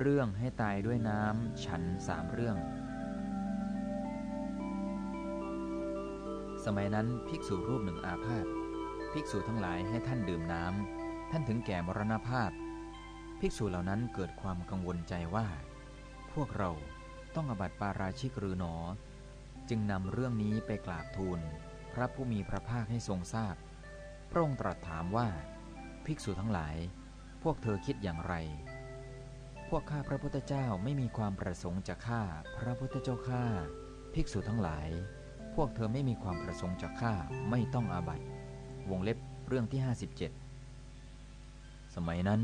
เรื่องให้ตายด้วยน้ำฉันสามเรื่อง สมัยนั้นภิกษุรูปหนึ่งอาพาธภิกษุทั้งหลายให้ท่านดื่มน้ำท่านถึงแก่มรณภาพ ภิกษุเหล่านั้นเกิดความกังวลใจว่า พวกเราต้องอบัติปาราชิกหรือหนอ จึงนำเรื่องนี้ไปกราบทูล พระผู้มีพระภาคให้ทรงทราบพระองค์ตรัสถามว่า ภิกษุทั้งหลาย พวกเธอคิดอย่างไร วกข้าพระพุทธเจ้าไม่มีความประสงค์จะฆ่าพระพุทธเจ้าข้าภิกษุทั้งหลาย พวกเธอไม่มีความประสงค์จะฆ่าไม่ต้องอาบัติ วงเล็บเรื่องที่ 57 สมัยนั้น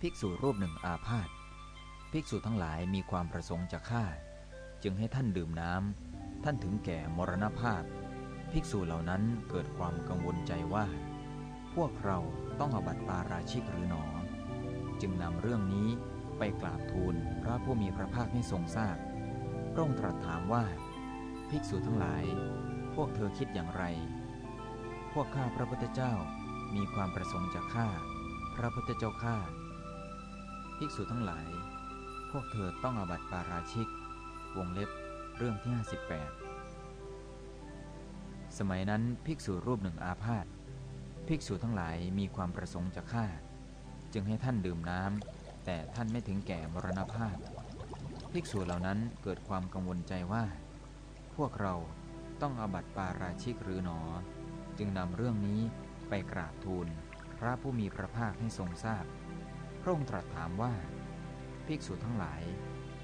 ภิกษุรูปหนึ่งอาพาธภิกษุทั้งหลายมีความประสงค์จะฆ่า จึงให้ท่านดื่มน้ำท่านถึงแก่มรณภาพ ภิกษุเหล่านั้นเกิดความกังวลใจว่า พวกเราต้องอาบัติปาราชิกหรือหนอ จึงนำเรื่องนี้ ไปกราบทูลพระผู้มีพระภาคให้ทรงทราบ พระองค์ตรัสถามว่า ภิกษุทั้งหลาย พวกเธอคิดอย่างไร พวกข้าพระพุทธเจ้ามีความประสงค์จะฆ่า พระพุทธเจ้าข้าภิกษุทั้งหลาย พวกเธอต้องอาบัติปาราชิก วงเล็บเรื่องที่ 58 สมัยนั้นภิกษุรูปหนึ่งอาพาธภิกษุทั้งหลายมีความประสงค์จะฆ่า จึงให้ท่านดื่มน้ำ แต่ท่านไม่ถึงแก่มรณภาพ ภิกษุเหล่านั้นเกิดความกังวลใจว่า พวกเราต้องอาบัติปาราชิกหรือหนอ จึงนำเรื่องนี้ไปกราบทูลพระผู้มีพระภาคให้ทรงทราบ พระองค์ตรัสถามว่า ภิกษุทั้งหลาย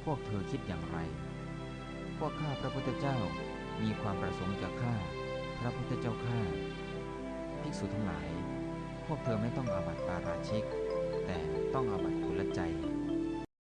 พวกเธอคิดอย่างไร พวกข้าพระพุทธเจ้ามีความประสงค์จะฆ่า พระพุทธเจ้าข้าภิกษุทั้งหลาย พวกเธอไม่ต้องอาบัติปาราชิก ต้องอาบัติทุลใจ